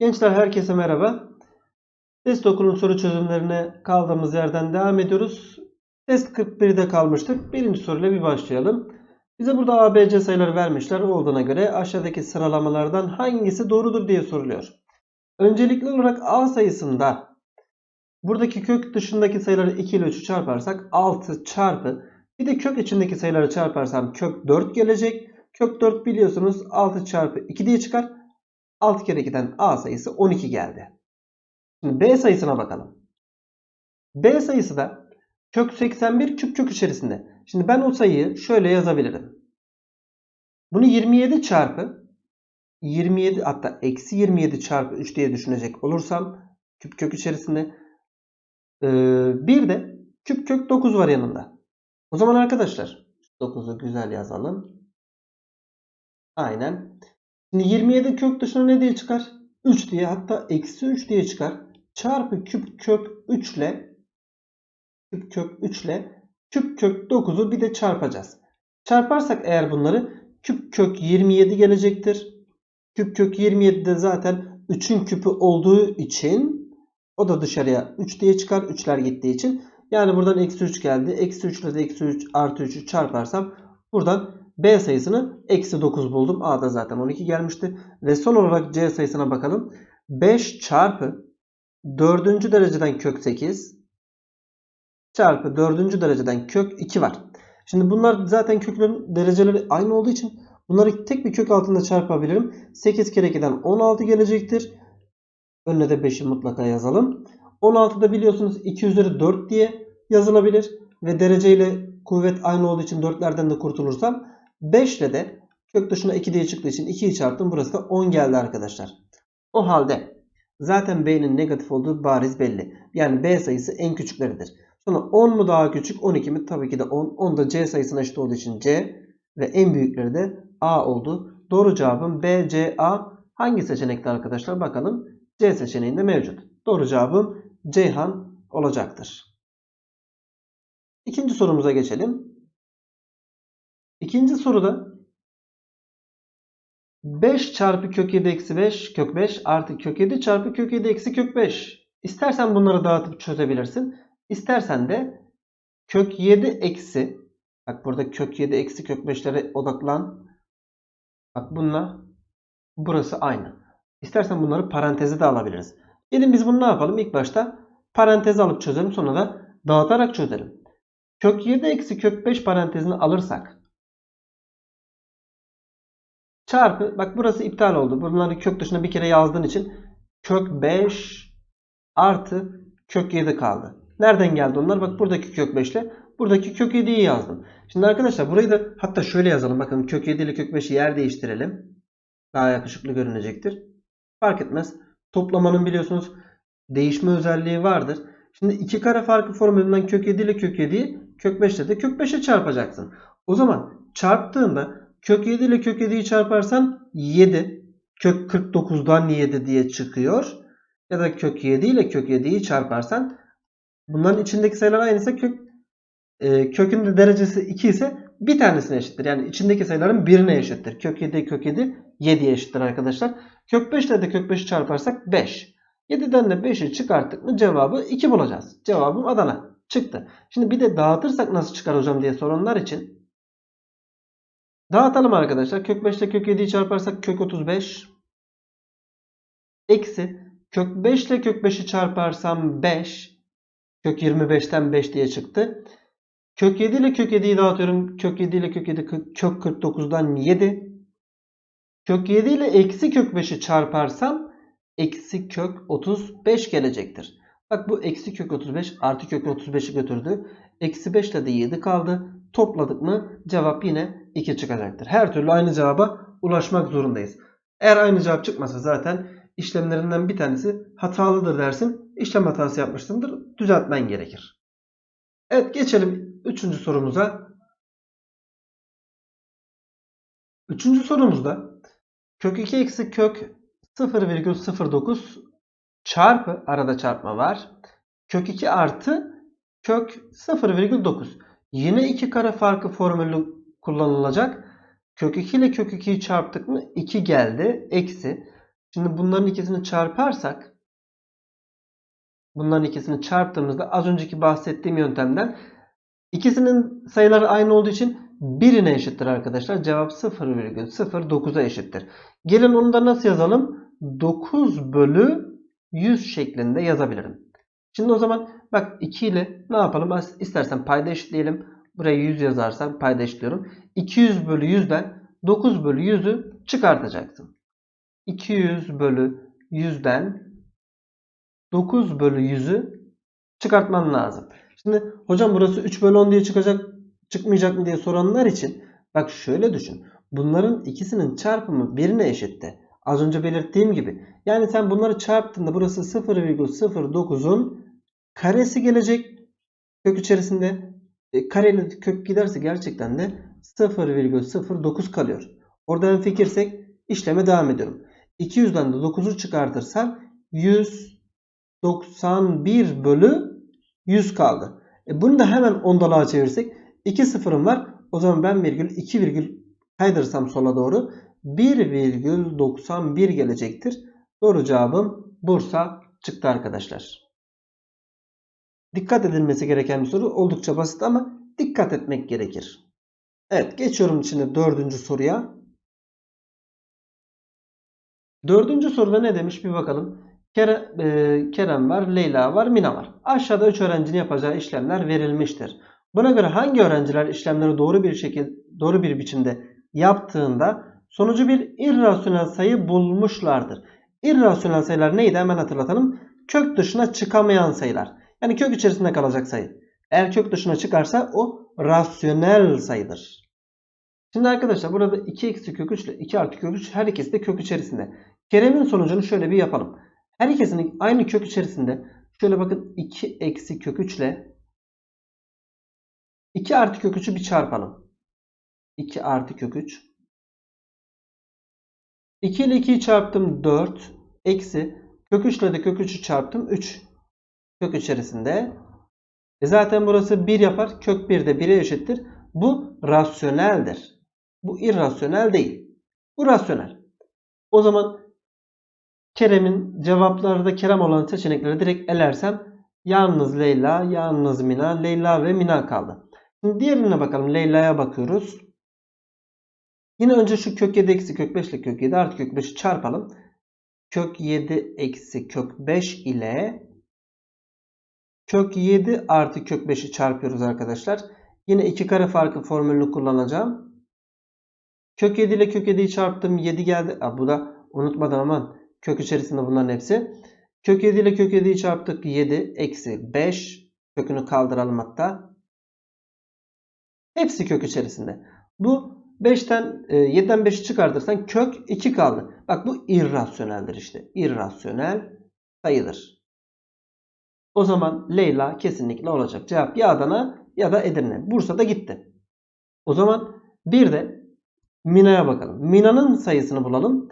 Gençler herkese merhaba. Test okulun soru çözümlerine kaldığımız yerden devam ediyoruz. Test 41'de kalmıştık. Birinci soruyla bir başlayalım. Bize burada A, B, C sayıları vermişler. Olduğuna göre aşağıdaki sıralamalardan hangisi doğrudur diye soruluyor. Öncelikli olarak A sayısında buradaki kök dışındaki sayıları 2 ile 3'ü çarparsak 6 çarpı bir de kök içindeki sayıları çarparsam kök 4 gelecek. Kök 4 biliyorsunuz 6 çarpı 2 diye çıkar. 6 kere 2'den A sayısı 12 geldi. Şimdi B sayısına bakalım. B sayısı da kök 81 küp kök içerisinde. Şimdi ben o sayıyı şöyle yazabilirim. Bunu 27 çarpı 27 hatta eksi 27 çarpı 3 diye düşünecek olursam küp kök içerisinde ee, bir de küp kök 9 var yanında. O zaman arkadaşlar 9'u güzel yazalım. Aynen. Şimdi 27 kök dışına ne diye çıkar? 3 diye hatta eksi 3 diye çıkar. Çarpı küp kök 3 ile küp kök 3 ile küp kök 9'u bir de çarpacağız. Çarparsak eğer bunları küp kök 27 gelecektir. Küp kök 27 de zaten 3'ün küpü olduğu için o da dışarıya 3 diye çıkar. 3'ler gittiği için. Yani buradan eksi 3 geldi. Eksi 3 ile de eksi 3 artı 3'ü çarparsam buradan B sayısını eksi 9 buldum. A'da zaten 12 gelmişti. Ve son olarak C sayısına bakalım. 5 çarpı 4. dereceden kök 8 çarpı 4. dereceden kök 2 var. Şimdi bunlar zaten köklerin dereceleri aynı olduğu için bunları tek bir kök altında çarpabilirim. 8 kere 2'den 16 gelecektir. Önüne de 5'i mutlaka yazalım. 16'da biliyorsunuz 2 üzeri 4 diye yazılabilir. Ve dereceyle kuvvet aynı olduğu için 4'lerden de kurtulursam 5 ile de kök dışına 2 diye çıktığı için 2'yi çarptım. Burası da 10 geldi arkadaşlar. O halde zaten B'nin negatif olduğu bariz belli. Yani B sayısı en küçükleridir. Sonra 10 mu daha küçük 12 mi? Tabii ki de 10. 10 da C sayısına eşit olduğu için C ve en büyükleri de A oldu. Doğru cevabım B, C, A. Hangi seçenekte arkadaşlar? Bakalım. C seçeneğinde mevcut. Doğru cevabım Ceyhan olacaktır. İkinci sorumuza geçelim. İkinci soruda 5 çarpı kök 7 eksi 5 kök 5 artı kök 7 çarpı kök 7 eksi kök 5. İstersen bunları dağıtıp çözebilirsin. İstersen de kök 7 eksi bak burada kök 7 eksi kök 5'lere odaklan. Bak bununla burası aynı. İstersen bunları paranteze de alabiliriz. Gelin biz bunu ne yapalım? İlk başta paranteze alıp çözelim. Sonra da dağıtarak çözelim. Kök 7 eksi kök 5 parantezini alırsak çarpı bak burası iptal oldu. Bunları kök dışına bir kere yazdığın için kök 5 artı kök 7 kaldı. Nereden geldi onlar? Bak buradaki kök 5 ile buradaki kök 7'yi yazdım. Şimdi arkadaşlar burayı da hatta şöyle yazalım. Bakın kök 7 ile kök 5'i yer değiştirelim. Daha yakışıklı görünecektir. Fark etmez. Toplamanın biliyorsunuz değişme özelliği vardır. Şimdi iki kare farkı formülünden kök 7 ile kök 7'yi kök 5 ile de kök 5'e çarpacaksın. O zaman çarptığında kök 7 ile kök 7'yi çarparsan 7 kök 49'dan 7 diye çıkıyor. Ya da kök 7 ile kök 7'yi çarparsan bunların içindeki sayılar aynıysa kök e, kökün de derecesi 2 ise bir tanesine eşittir. Yani içindeki sayıların birine eşittir. Kök 7 kök 7 7'ye eşittir arkadaşlar. Kök 5 ile de kök 5'i çarparsak 5. 7'den de 5'i çıkarttık mı cevabı 2 bulacağız. Cevabım Adana. Çıktı. Şimdi bir de dağıtırsak nasıl çıkar hocam diye soranlar için dağıtalım arkadaşlar. Kök 5 ile kök 7'yi çarparsak kök 35 eksi kök 5 ile kök 5'i çarparsam 5 kök 25'ten 5 diye çıktı. Kök 7 ile kök 7'yi dağıtıyorum. Kök 7 ile kök 7 kök 49'dan 7. Kök 7 ile eksi kök 5'i çarparsam eksi kök 35 gelecektir. Bak bu eksi kök 35 artı kök 35'i götürdü. Eksi 5 ile de 7 kaldı. Topladık mı cevap yine 2 çıkacaktır. Her türlü aynı cevaba ulaşmak zorundayız. Eğer aynı cevap çıkmasa zaten işlemlerinden bir tanesi hatalıdır dersin. İşlem hatası yapmışsındır. Düzeltmen gerekir. Evet geçelim 3. sorumuza. 3. sorumuzda kök 2 eksi kök 0,09 çarpı arada çarpma var. Kök 2 artı kök 0,9. Yine iki kare farkı formülü kullanılacak. Kök 2 ile kök 2'yi çarptık mı 2 geldi. Eksi. Şimdi bunların ikisini çarparsak bunların ikisini çarptığımızda az önceki bahsettiğim yöntemden ikisinin sayıları aynı olduğu için birine eşittir arkadaşlar. Cevap 0,09'a eşittir. Gelin onu da nasıl yazalım? 9 bölü 100 şeklinde yazabilirim. Şimdi o zaman bak 2 ile ne yapalım? İstersen payda eşitleyelim. Buraya 100 yazarsam payda eşitliyorum. 200 bölü 100'den 9 bölü 100'ü çıkartacaksın. 200 bölü 100'den 9 bölü 100'ü çıkartman lazım. Şimdi hocam burası 3 bölü 10 diye çıkacak çıkmayacak mı diye soranlar için bak şöyle düşün. Bunların ikisinin çarpımı birine eşitti. Az önce belirttiğim gibi. Yani sen bunları çarptığında burası 0,09'un karesi gelecek. Kök içerisinde e, kareyle kök giderse gerçekten de 0,09 kalıyor. Oradan fikirsek işleme devam ediyorum. 200'den de 9'u çıkartırsam 191 bölü 100 kaldı. E bunu da hemen ondalığa çevirsek 2 sıfırım var. O zaman ben virgül 2 virgül kaydırırsam sola doğru 1,91 gelecektir. Doğru cevabım Bursa çıktı arkadaşlar. Dikkat edilmesi gereken bir soru. Oldukça basit ama dikkat etmek gerekir. Evet geçiyorum şimdi dördüncü soruya. Dördüncü soruda ne demiş bir bakalım. E, Kerem var, Leyla var, Mina var. Aşağıda 3 öğrencinin yapacağı işlemler verilmiştir. Buna göre hangi öğrenciler işlemleri doğru bir şekilde doğru bir biçimde yaptığında sonucu bir irrasyonel sayı bulmuşlardır. İrrasyonel sayılar neydi hemen hatırlatalım. Kök dışına çıkamayan sayılar. Yani kök içerisinde kalacak sayı. Eğer kök dışına çıkarsa o rasyonel sayıdır. Şimdi arkadaşlar burada 2 eksi kök 3 ile 2 artı kök 3 her ikisi de kök içerisinde. Kerem'in sonucunu şöyle bir yapalım. Her ikisinin aynı kök içerisinde şöyle bakın 2 eksi kök 3 ile 2 artı kök 3'ü bir çarpalım. 2 artı kök 3. 2 ile 2'yi çarptım 4. Eksi kök 3 ile de kök 3'ü çarptım 3. Kök içerisinde. E zaten burası 1 yapar. Kök 1 de 1'e eşittir. Bu rasyoneldir. Bu irrasyonel değil. Bu rasyonel. O zaman Kerem'in cevaplarda Kerem olan seçenekleri direkt elersem yalnız Leyla, yalnız Mina, Leyla ve Mina kaldı. Şimdi diğerine bakalım. Leyla'ya bakıyoruz. Yine önce şu kök 7 eksi kök 5 ile kök 7 artı kök 5'i çarpalım. Kök 7 eksi kök 5 ile kök 7 artı kök 5'i çarpıyoruz arkadaşlar. Yine iki kare farkı formülünü kullanacağım. Kök 7 ile kök 7'yi çarptım. 7 geldi. Aa, bu da unutmadan aman. Kök içerisinde bunların hepsi. Kök 7 ile kök 7'yi çarptık. 7 eksi 5. Kökünü kaldıralım hatta. Hepsi kök içerisinde. Bu 5'ten 7'den 5'i çıkartırsan kök 2 kaldı. Bak bu irrasyoneldir işte. İrrasyonel sayıdır. O zaman Leyla kesinlikle olacak. Cevap ya Adana ya da Edirne. Bursa'da gitti. O zaman bir de Mina'ya bakalım. Mina'nın sayısını bulalım.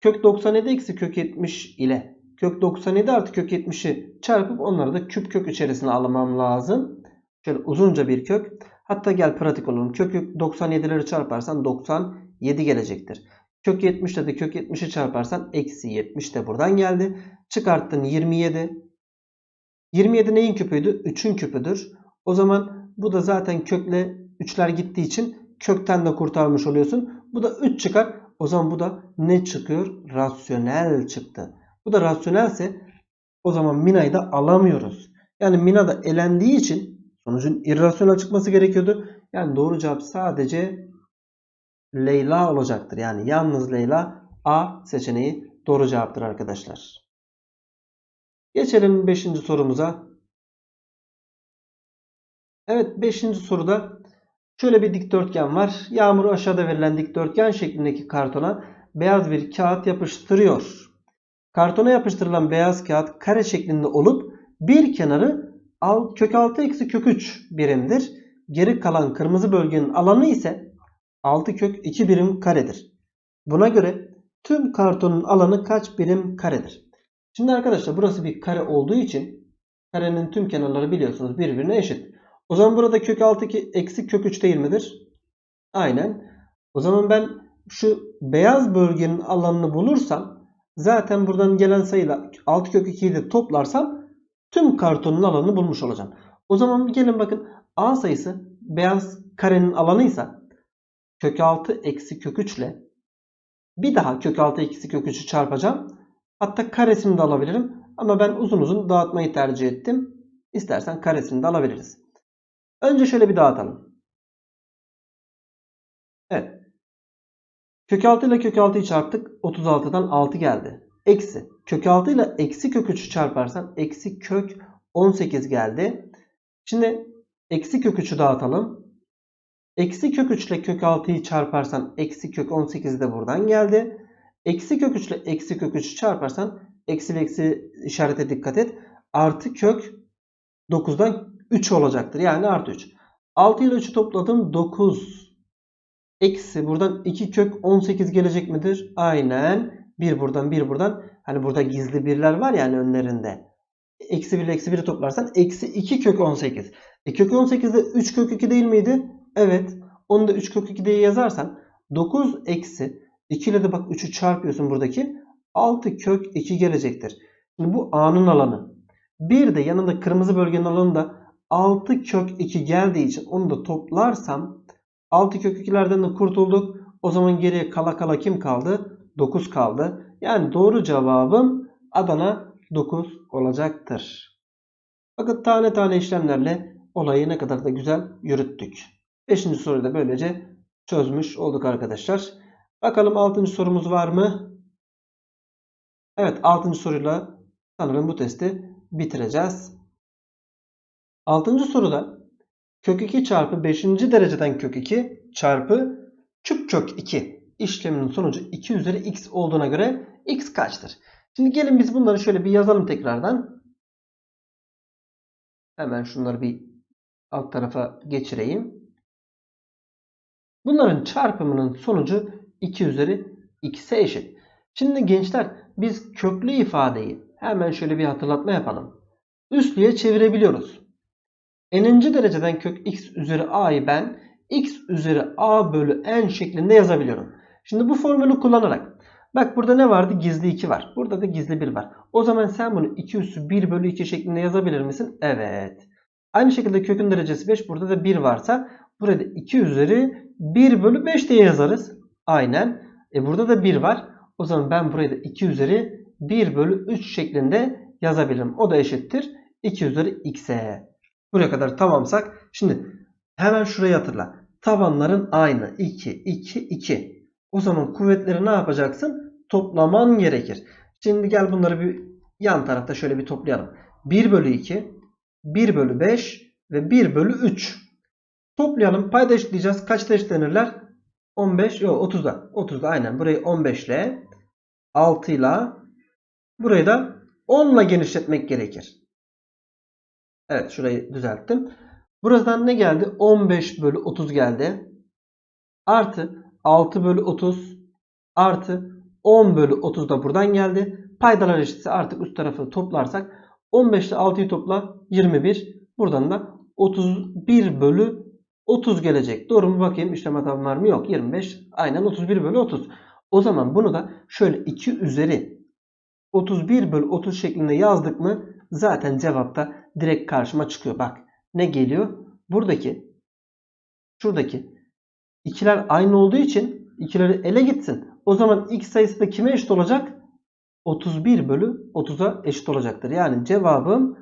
Kök 97 eksi kök 70 ile kök 97 artı kök 70'i çarpıp onları da küp kök içerisine almam lazım. Şöyle uzunca bir kök. Hatta gel pratik olalım. Kök 97'leri çarparsan 97 gelecektir. Kök 70 ile de kök 70'i çarparsan eksi 70 de buradan geldi. Çıkarttın 27. 27 neyin küpüydü? 3'ün küpüdür. O zaman bu da zaten kökle 3'ler gittiği için kökten de kurtarmış oluyorsun. Bu da 3 çıkar. O zaman bu da ne çıkıyor? Rasyonel çıktı. Bu da rasyonelse o zaman Mina'yı da alamıyoruz. Yani Mina da elendiği için sonucun irrasyonel çıkması gerekiyordu. Yani doğru cevap sadece Leyla olacaktır. Yani yalnız Leyla A seçeneği doğru cevaptır arkadaşlar. Geçelim 5. sorumuza. Evet 5. soruda şöyle bir dikdörtgen var. Yağmur aşağıda verilen dikdörtgen şeklindeki kartona beyaz bir kağıt yapıştırıyor. Kartona yapıştırılan beyaz kağıt kare şeklinde olup bir kenarı kök 6 eksi kök 3 birimdir. Geri kalan kırmızı bölgenin alanı ise 6 kök 2 birim karedir. Buna göre tüm kartonun alanı kaç birim karedir? Şimdi arkadaşlar burası bir kare olduğu için karenin tüm kenarları biliyorsunuz birbirine eşit. O zaman burada kök 6 eksi kök 3 değil midir? Aynen. O zaman ben şu beyaz bölgenin alanını bulursam Zaten buradan gelen sayıyla 6 kök 2'yi de toplarsam tüm kartonun alanını bulmuş olacağım. O zaman gelin bakın A sayısı beyaz karenin alanıysa kök 6 eksi kök 3 ile bir daha kök 6 eksi kök 3'ü çarpacağım. Hatta karesini de alabilirim. Ama ben uzun uzun dağıtmayı tercih ettim. İstersen karesini de alabiliriz. Önce şöyle bir dağıtalım. Evet. Kök 6 ile kök 6'yı çarptık. 36'dan 6 geldi. Eksi. Kök 6 ile eksi kök 3'ü çarparsan eksi kök 18 geldi. Şimdi eksi kök 3'ü dağıtalım. Eksi kök 3 ile kök 6'yı çarparsan eksi kök 18 de buradan geldi. Eksi kök 3 ile eksi kök 3'ü çarparsan eksi ve eksi işarete dikkat et. Artı kök 9'dan 3 olacaktır. Yani artı 3. 6 ile 3'ü topladım 9. Eksi buradan 2 kök 18 gelecek midir? Aynen. 1 buradan 1 buradan. Hani burada gizli birler var yani önlerinde. Eksi 1 ile eksi 1'i toplarsan eksi 2 kök 18. E kök 18'de 3 kök 2 değil miydi? Evet. Onu da 3 kök 2 diye yazarsan 9 eksi 2 ile de bak 3'ü çarpıyorsun buradaki. 6 kök 2 gelecektir. Şimdi bu A'nın alanı. Bir de yanında kırmızı bölgenin alanında 6 kök 2 geldiği için onu da toplarsam 6 kök 2'lerden de kurtulduk. O zaman geriye kala kala kim kaldı? 9 kaldı. Yani doğru cevabım Adana 9 olacaktır. Bakın tane tane işlemlerle olayı ne kadar da güzel yürüttük. 5. soruyu da böylece çözmüş olduk arkadaşlar. Bakalım 6. sorumuz var mı? Evet 6. soruyla sanırım bu testi bitireceğiz. 6. soruda kök 2 çarpı 5. dereceden kök 2 çarpı küp kök 2 işleminin sonucu 2 üzeri x olduğuna göre x kaçtır? Şimdi gelin biz bunları şöyle bir yazalım tekrardan. Hemen şunları bir alt tarafa geçireyim. Bunların çarpımının sonucu 2 üzeri x'e eşit. Şimdi gençler biz köklü ifadeyi hemen şöyle bir hatırlatma yapalım. Üstlüye çevirebiliyoruz. N'inci dereceden kök x üzeri a'yı ben x üzeri a bölü n şeklinde yazabiliyorum. Şimdi bu formülü kullanarak bak burada ne vardı? Gizli 2 var. Burada da gizli 1 var. O zaman sen bunu 2 üssü 1 bölü 2 şeklinde yazabilir misin? Evet. Aynı şekilde kökün derecesi 5. Burada da 1 varsa burada 2 üzeri 1 bölü 5 diye yazarız. Aynen. E burada da 1 var. O zaman ben burayı da 2 üzeri 1 bölü 3 şeklinde yazabilirim. O da eşittir. 2 üzeri x'e. Buraya kadar tamamsak. Şimdi hemen şurayı hatırla. Tabanların aynı. 2, 2, 2. O zaman kuvvetleri ne yapacaksın? Toplaman gerekir. Şimdi gel bunları bir yan tarafta şöyle bir toplayalım. 1 bölü 2, 1 bölü 5 ve 1 bölü 3. Toplayalım. Payda eşitleyeceğiz. Kaçta eşitlenirler? 15 yok 30'da. 30'da aynen. Burayı 15 ile 6 ile burayı da 10 ile genişletmek gerekir. Evet şurayı düzelttim. Buradan ne geldi? 15 bölü 30 geldi. Artı 6 bölü 30 artı 10 bölü 30 da buradan geldi. Paydalar eşitse artık üst tarafı toplarsak 15 ile 6'yı topla 21. Buradan da 31 bölü 30 gelecek. Doğru mu bakayım işlem hatam var mı? Yok 25. Aynen 31 bölü 30. O zaman bunu da şöyle 2 üzeri 31 bölü 30 şeklinde yazdık mı zaten cevapta direkt karşıma çıkıyor. Bak ne geliyor? Buradaki şuradaki ikiler aynı olduğu için ikileri ele gitsin. O zaman x sayısı da kime eşit olacak? 31 bölü 30'a eşit olacaktır. Yani cevabım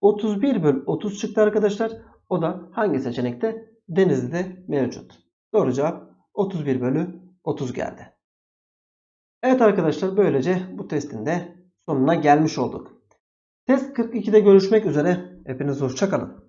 31 bölü 30 çıktı arkadaşlar. O da hangi seçenekte? Denizli'de mevcut. Doğru cevap 31 bölü 30 geldi. Evet arkadaşlar böylece bu testin de sonuna gelmiş olduk. Test 42'de görüşmek üzere. Hepiniz hoşçakalın.